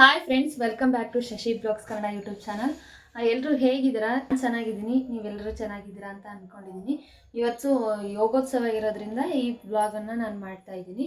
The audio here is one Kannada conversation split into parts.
Hi friends welcome back to Shashi blogs Kannada YouTube channel ಎಲ್ಲರೂ ಹೇಗಿದ್ದೀರಾ? ನಾನ್ ಚೆನ್ನಾಗಿದ್ದೀನಿ. ನೀವೆಲ್ಲರೂ ಚೆನ್ನಾಗಿದ್ದೀರಾ ಅಂತ ಅಂದ್ಕೊಂಡಿದ್ದೀನಿ ಇವತ್ತು ಯೋಗೋತ್ಸವ ಇರೋದ್ರಿಂದ ಈ ಬ್ಲಾಗನ್ನು ನಾನು ಮಾಡ್ತಾ ಇದ್ದೀನಿ.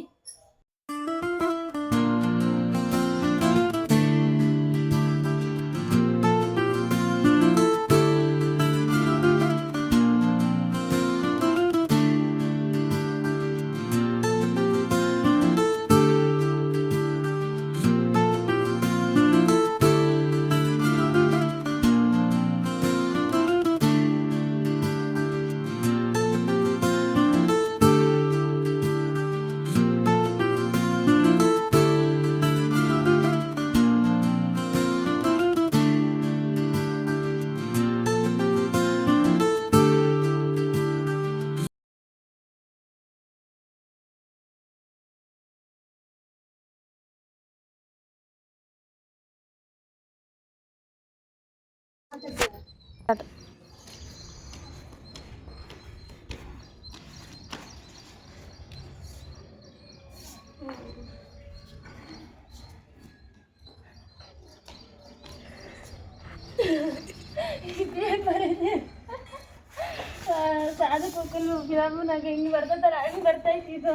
ಸಾಧಕ ಹೋಗಲು ಫಿಲಮ್ನಾಗ ಹಿಂಗೆ ಬರ್ತೈತಲ್ಲ ಹಂಗೆ ಬರ್ತೈತಿ ಇದು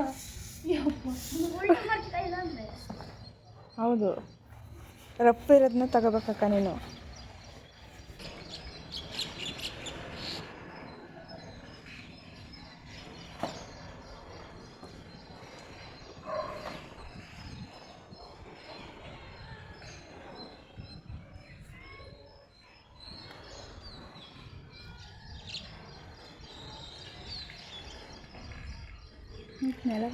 ಹೌದು. ರಫ್ ಇರೋದನ್ನ ತಗೋಬೇಕಕ್ಕ ನೀನು. Nella.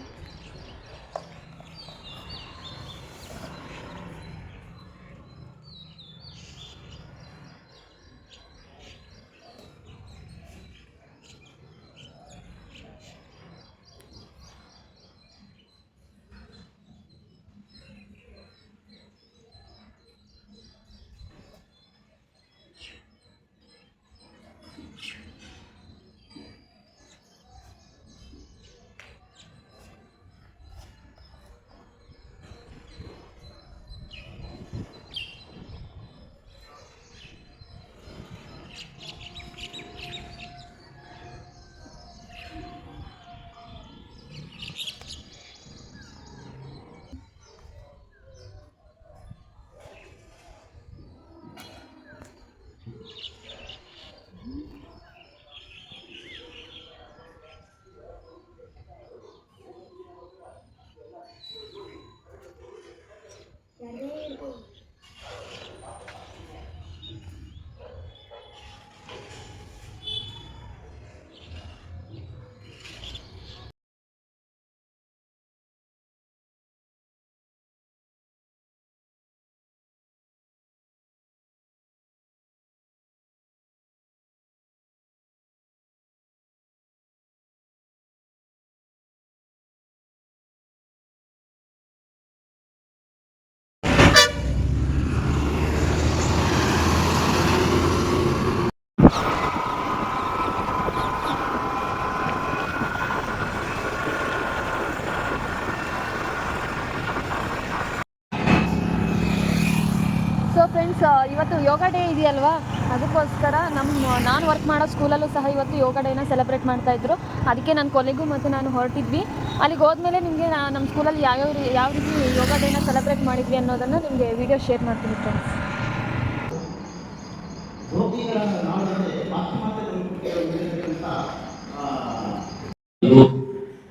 ಫ್ರೆಂಡ್ಸ್ ಇವತ್ತು ಯೋಗ ಡೇ ಇದೆಯಲ್ವಾ? ಅದಕ್ಕೋಸ್ಕರ ನಮ್ಮ ನಾನು ವರ್ಕ್ ಮಾಡೋ ಸ್ಕೂಲಲ್ಲೂ ಸಹ ಇವತ್ತು ಯೋಗ ಡೇನ ಸೆಲೆಬ್ರೇಟ್ ಮಾಡ್ತಾ ಇದ್ರು. ಅದಕ್ಕೆ ನನ್ನ ಕೊಲೆಗೂ ಮತ್ತು ನಾನು ಹೊರಟಿದ್ವಿ. ಅಲ್ಲಿಗೆ ಹೋದ್ಮೇಲೆ ನಿಮಗೆ ನಮ್ಮ ಸ್ಕೂಲಲ್ಲಿ ರೀ- ಯಾವ ರೀತಿ ಯೋಗ ಡೇನ ಸೆಲೆಬ್ರೇಟ್ ಮಾಡಿದ್ವಿ ಅನ್ನೋದನ್ನು ನಿಮಗೆ ವಿಡಿಯೋ ಶೇರ್ ಮಾಡ್ತೀನಿ ಫ್ರೆಂಡ್ಸ್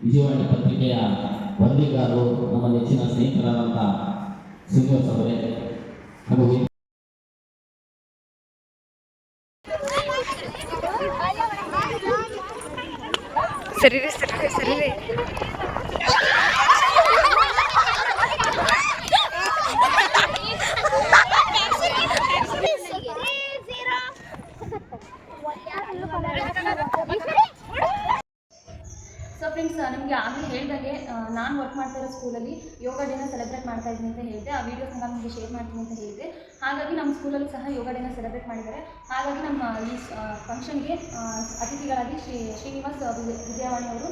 ವಿಜಯವಾಣಿ ಪತ್ರಿಕೆಯ ವರದಿಗಾರರು ನಮ್ಮ ನೆಚ್ಚಿನ ಸ್ನೇಹಿತರಾದಂಥ ಶ್ರೀನಿವಾಸ್ ಅವರೇ ಹಾಗೂ ವಿ- ಸರಿ ರೀ ಸರಿ ರೀ ಸರಿ ರೀ ಸೊ ಫ್ರೆಂಡ್ಸ್ ನಿಮಗೆ ಆಗಲೇ ಹೇಳ್ದಾಗೆ ನಾನು ವರ್ಕ್ ಮಾಡ್ತಾ ಇರೋ ಸ್ಕೂಲಲ್ಲಿ ಯೋಗ ಡೇನ ಸೆಲೆಬ್ರೇಟ್ ಮಾಡ್ತಾ ಇದ್ದೀನಿ ಅಂತ ಹೇಳಿದೆ ಆ ನಾನು ನಿಮಗೆ ಶೇರ್ ಮಾಡ್ತೀನಿ ಅಂತ ಹೇಳಿದೆ ಹಾಗಾಗಿ ನಮ್ಮ ಸ್ಕೂಲಲ್ಲೂ ಸಹ ಯೋಗ ಡೇನ ಸೆಲೆಬ್ರೇಟ್ ಮಾಡಿದ್ದಾರೆ. ಹಾಗಾಗಿ ನಮ್ಮ ಈ ಫಂಕ್ಷನ್ಗೆ ಅತಿಥಿಗಳಾಗಿ ಶ್ರೀ, ಶ್ರೀನಿವಾಸ್ ವಿಜಯ- ವಿಜಯವಾಣಿ ಅವರು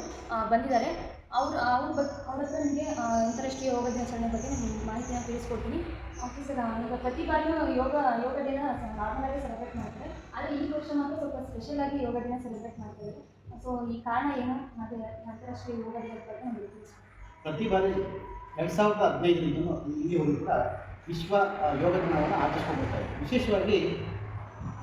ಬಂದಿದ್ದಾರೆ. ಅವರು, ಅವ್ರ ಬಗ್ಗೆ ಅವ್ರ ಹತ್ರ ನಿಮಗೆ ಅಂತಾರಾಷ್ಟ್ರೀಯ ಯೋಗ ದಿನಾಚರಣೆ ಬಗ್ಗೆ ನಾನು ಮಾಹಿತಿನ ತಿಳಿಸ್ಕೊಡ್ತೀನಿ. ಓಕೆ ಸರ್ ಈಗ ಪ್ರತಿ ಬಾರಿಯೂ ಯೋಗ ಯೋಗ ದಿನ ನಾರ್ಮಲಾಗಿ ಸೆಲೆಬ್ರೇಟ್ ಮಾಡ್ತಾರೆ. ಆದರೆ ಈ ವರ್ಷ ಮಾತ್ರ ಸ್ವಲ್ಪ ಸ್ಪೆಷಲ್ ಆಗಿ ಯೋಗ ದಿನ ಸೆಲೆಬ್ರೇಟ್ ಮಾಡ್ತಾರೆ ಸೊ ಈ ಕಾರಣ ಏನು ಮತ್ತು ಅಂತಾರಾಷ್ಟ್ರೀಯ ಯೋಗ ದಿನದ ಬಗ್ಗೆ ತಿಳಿಸ್ತೀನಿ ಪ್ರತಿ ಬಾರಿ? ಎರಡು ಸಾವಿರದ ಹದಿನೈದರಿಂದ ಇಲ್ಲಿವರೆಗೂ ಕೂಡ ವಿಶ್ವ ಯೋಗ ದಿನವನ್ನು ಆಚರಿಸ್ಕೊಂಡು ವಿಶೇಷವಾಗಿ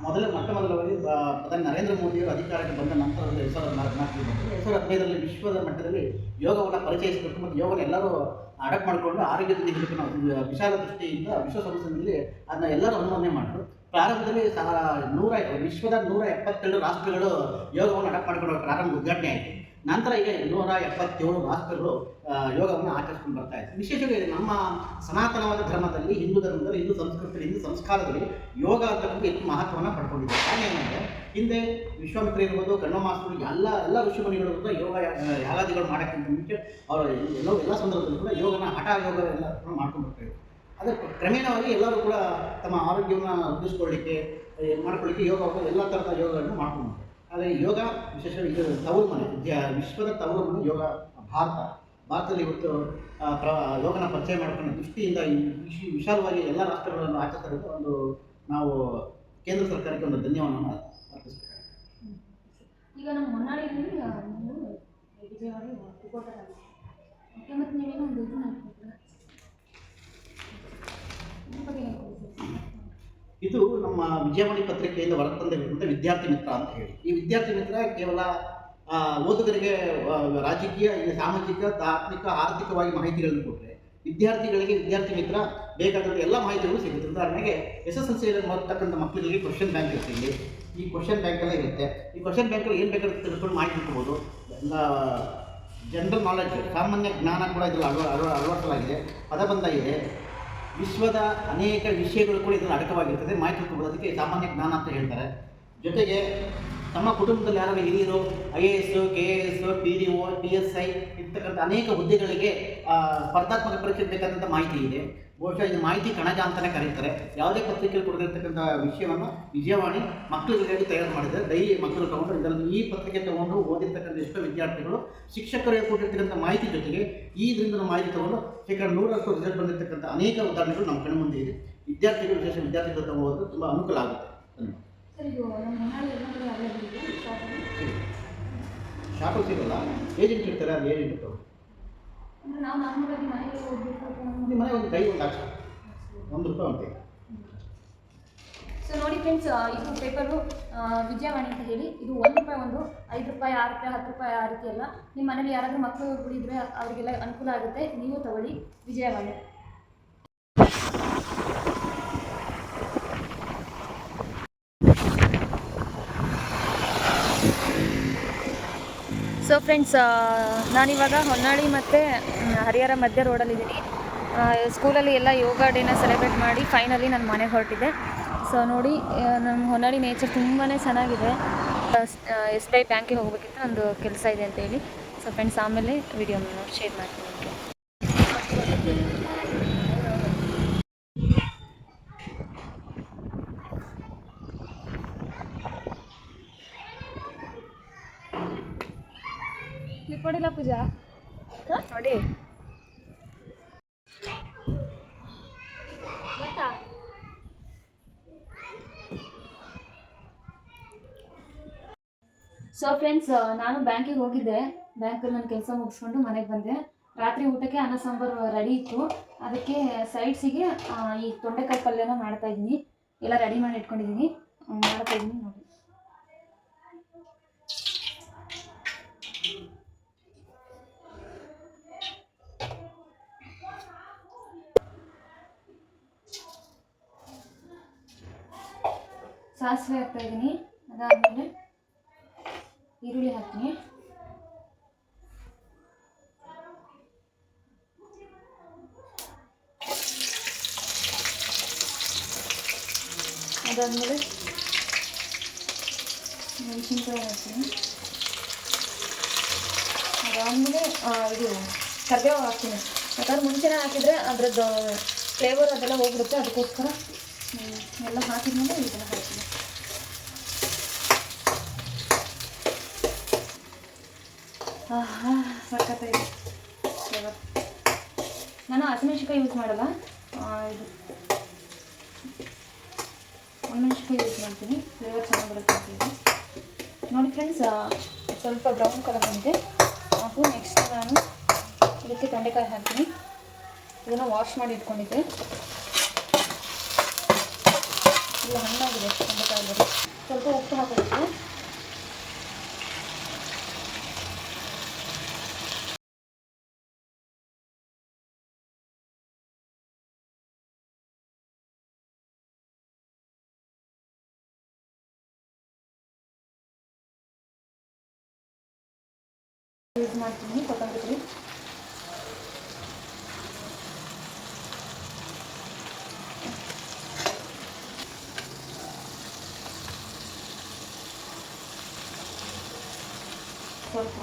ಮೊದಲ, ಮೊಟ್ಟ ಮೊದಲವಾಗಿ ಪ್ರಧಾನಿ ನರೇಂದ್ರ ಮೋದಿಯವರು ಅಧಿಕಾರಕ್ಕೆ ಬಂದ ನಂತರ ಎರಡು ಸಾವಿರದ ನಾಲ್ಕು ಎರಡು ಸಾವಿರದ ಹದಿನೈದರಲ್ಲಿ ವಿಶ್ವದ ಮಟ್ಟದಲ್ಲಿ ಯೋಗವನ್ನು ಪರಿಚಯಿಸಬೇಕು ಮತ್ತು ಯೋಗನ ಎಲ್ಲರೂ ಅಡಾಪ್ಟ್ ಮಾಡಿಕೊಂಡು ಆರೋಗ್ಯದಲ್ಲಿ ನಾವು ವಿಶಾಲ ದೃಷ್ಟಿಯಿಂದ ವಿಶ್ವಸಂಸ್ಥೆಯಲ್ಲಿ ಅದನ್ನ ಎಲ್ಲರೂ ಅನುಮೋದನೆ ಮಾಡಿದ್ರು. ಪ್ರಾರಂಭದಲ್ಲಿ ಸಾವಿರ ನೂರ ವಿಶ್ವದ ನೂರ ಎಪ್ಪತ್ತೆರಡು ರಾಷ್ಟ್ರಗಳು ಯೋಗವನ್ನು ಅಡಪ್ ಮಾಡಿಕೊಂಡು ಪ್ರಾರಂಭ, ಉದ್ಘಾಟನೆ ಆಯಿತು. ನಂತರ ಈಗ ನೂರ ಎಪ್ಪತ್ತೇಳು ರಾಷ್ಟ್ರಗಳು ಯೋಗವನ್ನು ಆಚರಿಸ್ಕೊಂಡು ಬರ್ತಾ ಇದೆ ವಿಶೇಷವಾಗಿ ನಮ್ಮ ಸನಾತನವಾದ ಧರ್ಮದಲ್ಲಿ, ಹಿಂದೂ ಧರ್ಮದಲ್ಲಿ, ಹಿಂದೂ ಸಂಸ್ಕೃತಿಯಲ್ಲಿ, ಹಿಂದೂ ಸಂಸ್ಕಾರದಲ್ಲಿ ಯೋಗ ಅಂತಕ್ಕಂಥ ಹೆಚ್ಚು ಮಹತ್ವವನ್ನು ಪಡ್ಕೊಂಡಿದೆ ಏನಂದರೆ ಹಿಂದೆ ವಿಶ್ವಾಮಿತ್ರ ಇರ್ಬೋದು ಗಣ್ಯಮಾಸರು ಎಲ್ಲ ಎಲ್ಲ ಋಷಿಮುನಿಗಳು ಕೂಡ ಯೋಗ ಯಾಗಾದಿಗಳು ಮಾಡೋಕ್ಕಿಂತ ಮುಂಚೆ, ಅವರು ಎಲ್ಲ ಎಲ್ಲ ಸಂದರ್ಭದಲ್ಲಿ ಕೂಡ ಯೋಗನ ಹಠ ಯೋಗ ಎಲ್ಲ ಕೂಡ ಮಾಡ್ಕೊಂಡು ಬರ್ತಾ ಇದ್ರು. ಅದೇ, ಕ್ರಮೇಣವಾಗಿ ಎಲ್ಲರೂ ಕೂಡ ತಮ್ಮ ಆರೋಗ್ಯವನ್ನು ವೃದ್ಧಿಸ್ಕೊಳ್ಳಿಕ್ಕೆ ಮಾಡ್ಕೊಳ್ಳಿಕ್ಕೆ ಯೋಗ ಎಲ್ಲ ಥರದ ಯೋಗಗಳನ್ನು ಮಾಡ್ಕೊಂಡು. ಆದರೆ ಯೋಗ ವಿಶೇಷವಾಗಿ ಇದು ತವರು ಮನೆ ವಿಶ್ವದ ತವರು ಮನೆ ಯೋಗ ಭಾರತ. ಭಾರತದಲ್ಲಿ ಇವತ್ತು ಪ್ರ, ಯೋಗನ ಪರಿಚಯ ಮಾಡ್ಕೊಂಡ ದೃಷ್ಟಿಯಿಂದ ವಿಶ್- ವಿಶಾಲವಾಗಿ ಎಲ್ಲ ರಾಷ್ಟ್ರಗಳನ್ನು ಆಚರಿಸಲು ಒಂದು ನಾವು ಕೇಂದ್ರ ಸರ್ಕಾರಕ್ಕೆ ಒಂದು ಅರ್ಪಿಸಬೇಕಾಗಿದೆ ಈಗ ನಮ್ಮ ರಿಪೋರ್ಟರ್ ಆಗಿ ಓಕೆ ಮತ್ತು ನೀವೇನೋ ಒಂದು ಇದು ಮಾಡ್ಕೊಡ್ತೀರಾ ಇದ್ರ ಬಗ್ಗೆ ಹೇಳ್ಕೊಡಿ ಸರ್. ಇದು ನಮ್ಮ ವಿಜಯವಾಣಿ ಪತ್ರಿಕೆಯಿಂದ ಹೊರತಂದಿರುವಂಥ ವಿದ್ಯಾರ್ಥಿ ಮಿತ್ರ ಅಂತ ಹೇಳಿ. ಈ ವಿದ್ಯಾರ್ಥಿ ಮಿತ್ರ ಕೇವಲ ಓದುಗರಿಗೆ ರಾಜಕೀಯ ಸಾಮಾಜಿಕ ಧಾರ್ಮಿಕ ಆರ್ಥಿಕವಾಗಿ ಮಾಹಿತಿಗಳನ್ನು ಕೊಟ್ಟರೆ ವಿದ್ಯಾರ್ಥಿಗಳಿಗೆ ವಿದ್ಯಾರ್ಥಿ ಮಿತ್ರ ಬೇಕಾದಂಥ ಎಲ್ಲ ಮಾಹಿತಿಗಳು ಸಿಗುತ್ತೆ. ಉದಾಹರಣೆಗೆ, ಎಸ್ ಎಸ್ ಎಲ್ ಸಿಯಲ್ಲಿ ಓದ್ತಕ್ಕಂಥ ಮಕ್ಕಳಿಗೆ ಕ್ವಶನ್ ಬ್ಯಾಂಕ್ ಇರುತ್ತೆ ಇಲ್ಲಿ. ಈ ಕ್ವಶನ್ ಬ್ಯಾಂಕ್ ಎಲ್ಲ ಇರುತ್ತೆ. ಈ ಕ್ವಶನ್ ಬ್ಯಾಂಕಲ್ಲಿ ಏನು ಬೇಕಾದ್ರೆ ತಿಳ್ಕೊಂಡು ಮಾಹಿತಿ ತಿಳ್ಕೊಬೋದು ಎಲ್ಲ ಜನರಲ್ ನಾಲೆಡ್ಜ್ ಸಾಮಾನ್ಯ ಜ್ಞಾನ ಕೂಡ ಇದರಲ್ಲಿ ಅಳವ ಅಳವ, ಅಳವಡಿಸಲಾಗಿದೆ. ಪದಬಂಧ ಇದೆ. ವಿಶ್ವದ ಅನೇಕ ವಿಷಯಗಳು ಕೂಡ ಇದನ್ನು ಅಡಕವಾಗಿರ್ತದೆ ಮಾಹಿತಿ ಕೊಡೋದಕ್ಕೆ ಸಾಮಾನ್ಯ ಜ್ಞಾನ ಅಂತ ಹೇಳ್ತಾರೆ. ಜೊತೆಗೆ ತಮ್ಮ ಕುಟುಂಬದಲ್ಲಿ ಯಾರು ಹಿರಿಯರು I A S K A S P D O P S I ಇರ್ತಕ್ಕಂಥ ಅನೇಕ ಹುದ್ದೆಗಳಿಗೆ ಸ್ಪರ್ಧಾತ್ಮಕ ಪರೀಕ್ಷೆ ಬೇಕಾದಂಥ ಮಾಹಿತಿ ಇದೆ. ಬಹುಶಃ ಇದು ಮಾಹಿತಿ ಕಣಜ ಅಂತಲೇ ಕರೀತಾರೆ. ಯಾವುದೇ ಪತ್ರಿಕೆಯಲ್ಲಿ ಕೊಡದಿರ್ತಕ್ಕಂಥ ವಿಷಯವನ್ನು ವಿಜಯವಾಣಿ ಮಕ್ಕಳಿಗಾಗಿ ತಯಾರು ಮಾಡಿದೆ ಡೈಲಿ ಮಕ್ಕಳು ತಗೊಂಡು ಇದರಲ್ಲಿ ಈ ಪತ್ರಿಕೆ ತಗೊಂಡು ಓದಿರ್ತಕ್ಕಂಥ ಎಷ್ಟೋ ವಿದ್ಯಾರ್ಥಿಗಳು, ಶಿಕ್ಷಕರು ಕೊಟ್ಟಿರ್ತಕ್ಕಂಥ ಮಾಹಿತಿ ಜೊತೆಗೆ ಈ ಇದರಿಂದ ಮಾಹಿತಿ ತಗೊಂಡು ಶೇಕಡ ನೂರಷ್ಟು ರಿಸಲ್ಟ್ ಬಂದಿರತಕ್ಕಂಥ ಅನೇಕ ಉದಾಹರಣೆಗಳು ನಮ್ಮ ಕಣ್ಣು ಮುಂದೆ ಇದೆ. ವಿದ್ಯಾರ್ಥಿಗಳು, ವಿಶೇಷ ವಿದ್ಯಾರ್ಥಿಗಳು ತಗೋದು ತುಂಬ ಅನುಕೂಲ ಆಗುತ್ತೆ. ಧನ್ಯವಾದ. ಶಾಪಲ್ಲಿ ಸಿಗಲ್ಲ? ಏಜೆಂಟ್ ಇರ್ತಾರೆ ಅದು ಏಜೆಂಟ್ ನಮ್ಮ ಮನೆ ಒಂದು ಕೈ ಒಂದು ಲಕ್ಷ. ಒಂದು ರೂಪಾಯಿ ಅಂತ ಸೊ ನೋಡಿ ಫ್ರೆಂಡ್ಸ್ ಇದು ಪೇಪರು ವಿಜಯವಾಣಿ ಅಂತ ಹೇಳಿ. ಇದು ಒಂದು ರೂಪಾಯಿ ಒಂದು ಐದು ರೂಪಾಯಿ ಆರು ರೂಪಾಯಿ ಹತ್ತು ರೂಪಾಯಿ ಆ ರೀತಿ ಎಲ್ಲ. ನಿಮ್ಮ ಮನೇಲಿ ಯಾರಾದರೂ ಮಕ್ಕಳು ಕುಡಿದ್ರೆ ಅವರಿಗೆಲ್ಲ ಅನುಕೂಲ ಆಗುತ್ತೆ. ನೀವು ತಗೊಳ್ಳಿ ವಿಜಯವಾಣಿ. ಫ್ರೆಂಡ್ಸ್ ನಾನಿವಾಗ ಹೊನ್ನಾಳಿ ಮತ್ತು ಹರಿಹರ ಮಧ್ಯ ರೋಡಲ್ಲಿದ್ದೀನಿ. ಸ್ಕೂಲಲ್ಲಿ ಎಲ್ಲ ಯೋಗ ಡೇನ ಸೆಲೆಬ್ರೇಟ್ ಮಾಡಿ ಫೈನಲಿ ನಾನು ಮನೆಗೆ ಹೊರಟಿದ್ದೆ. ಸೊ ನೋಡಿ ನಮ್ಮ ಹೊನ್ನಾಳಿ ನೇಚರ್ ತುಂಬಾ ಚೆನ್ನಾಗಿದೆ. ಎಸ್ ಬಿ ಐ ಬ್ಯಾಂಕಿಗೆ ಹೋಗಬೇಕಿತ್ತು ಒಂದು ಕೆಲಸ ಇದೆ ಅಂತ ಹೇಳಿ. ಸೊ ಫ್ರೆಂಡ್ಸ್ ಆಮೇಲೆ ವಿಡಿಯೋ ಶೇರ್ ಮಾಡ್ತೀನಿ ನಿಮಗೆ ಕ್ಲಿಪ್ ಮಾಡಿಲ್ಲ ಪೂಜಾ? ನೋಡಿ. ಸೊ ಫ್ರೆಂಡ್ಸ್ ನಾನು ಬ್ಯಾಂಕಿಗೆ ಹೋಗಿದ್ದೆ. ಬ್ಯಾಂಕಲ್ಲಿ ನನ್ನ ಕೆಲಸ ಮುಗಿಸ್ಕೊಂಡು ಮನೆಗೆ ಬಂದೆ. ರಾತ್ರಿ ಊಟಕ್ಕೆ ಅನ್ನ ಸಾಂಬಾರು ರೆಡಿ ಇತ್ತು. ಅದಕ್ಕೆ ಸೈಡ್ಸಿಗೆ ಈ ತೊಂಡೆಕಾಯಿ ಪಲ್ಯನ ಮಾಡ್ತಾ ಇದ್ದೀನಿ. ಎಲ್ಲ ರೆಡಿ ಮಾಡಿ ಇಟ್ಕೊಂಡಿದ್ದೀನಿ. ಹ್ಮ್, ಮಾಡ್ತಾ ಇದ್ದೀನಿ ನೋಡಿ. ಸಾಸಿವೆ ಹಾಕ್ತಾ ಇದ್ದೀನಿ. ಅದಾದಮೇಲೆ ಈರುಳ್ಳಿ ಹಾಕ್ತೀನಿ. ಅದಾದಮೇಲೆ ಮೆಣಸಿನ್ಕಾಯಿ ಹಾಕ್ತೀನಿ. ಅದಾದಮೇಲೆ ಇದು ಕರ್ಬೇವು ಹಾಕ್ತೀನಿ. ಯಾಕಂದ್ರೆ ಮುಂಚೆನೇ ಹಾಕಿದರೆ ಅದ್ರದ್ದು ಫ್ಲೇವರ್ ಅದೆಲ್ಲ ಹೋಗ್ಬಿಡುತ್ತೆ. ಅದಕ್ಕೋಸ್ಕರ ಎಲ್ಲ ಹಾಕಿದ್ಮೇಲೆ ಇದನ್ನು ಹಾಕ್ತೀನಿ. ಆಹಾ, ಸಖತ್ತಾಗಿದೆ. ನಾನು ಹಸಿಮೆಣ್ಸಿಕಾಯಿ ಯೂಸ್ ಮಾಡಲ್ಲ. ಇದು. ಒಣಮೆಣ್ಸಿಕಾಯಿ ಯೂಸ್ ಮಾಡ್ತೀನಿ. ಫ್ಲೇವರ್ ಚೆನ್ನಾಗಿ ಬರುತ್ತೆ ಅಂತೀನಿ ನೋಡಿ ಫ್ರೆಂಡ್ಸ್ ಸ್ವಲ್ಪ ಬ್ರೌನ್ ಕಲರ್ ಬಂದಿದೆ. ಹಾಗೂ ನೆಕ್ಸ್ಟ್ ನಾನು ಇದಕ್ಕೆ ತೊಂಡೆಕಾಯಿ ಹಾಕ್ತೀನಿ. ಇದನ್ನು ವಾಶ್ ಮಾಡಿ ಇಟ್ಕೊಂಡಿದ್ದೆ. ಇಲ್ಲ ಹಣ್ಣಾಗಿದೆ ತೊಂಡೆಕಾಯಿ ಬರೀ ಸ್ವಲ್ಪ ಉಪ್ಪು ಹಾಕಬೇಕು ಯೂಸ್ ಮಾಡ್ತೀನಿ ಕೊತ್ತಂಬರಿ ಸ್ವಲ್ಪ.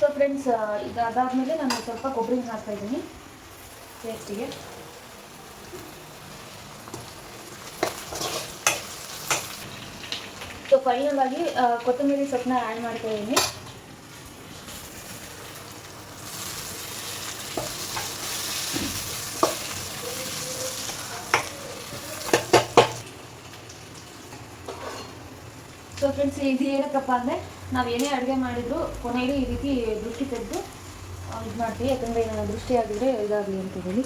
ಸೊ ಫ್ರೆಂಡ್ಸ್ ಇದು ಅದಾದಮೇಲೆ ನಾನು ಸ್ವಲ್ಪ ಕೊಬ್ಬರಿ ಹಾಕ್ತಾ ಇದ್ದೀನಿ. ಟೇಸ್ಟಿಗೆ ಸೊ ಫೈನಲ್ ಆಗಿ ಕೊತ್ತಂಬರಿ ಸೊಪ್ಪನ್ನ ಆ್ಯಡ್ ಮಾಡ್ತಾ ಫ್ರೆಂಡ್ಸ್ ಇದು ಏನಕ್ಕಪ್ಪ ಅಂದರೆ ನಾವು ಏನೇ ಅಡುಗೆ ಮಾಡಿದ್ರು ಕೊನೆಗೆ ಈ ರೀತಿ ದೃಷ್ಟಿ ತೆಗೆದು ಇದು ಮಾಡ್ತೀವಿ. ಯಾಕಂದರೆ ಏನೋ ದೃಷ್ಟಿ ಆಗಿದ್ರೆ ಇದಾಗಲಿ ಅಂತ ಹೇಳಿ.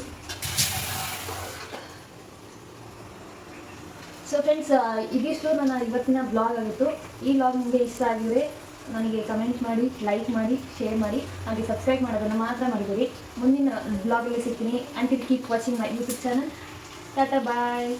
ಸೊ ಫ್ರೆಂಡ್ಸ್ ಇದಿಷ್ಟು ನನ್ನ ಇವತ್ತಿನ ಬ್ಲಾಗ್ ಆಗಿತ್ತು. ಈ ಬ್ಲಾಗ್ ನಿಮಗೆ ಇಷ್ಟ ಆಗಿದ್ರೆ ನನಗೆ ಕಮೆಂಟ್ ಮಾಡಿ ಲೈಕ್ ಮಾಡಿ ಶೇರ್ ಮಾಡಿ, ಹಾಗೆ ಸಬ್ಸ್ಕ್ರೈಬ್ ಮಾಡೋದನ್ನು ಮಾತ್ರ ಮಾಡಿಕೊಡಿ ಮುಂದಿನ ಬ್ಲಾಗಲ್ಲಿ ಸಿಗ್ತೀನಿ. Until keep watching my YouTube channel Tata bye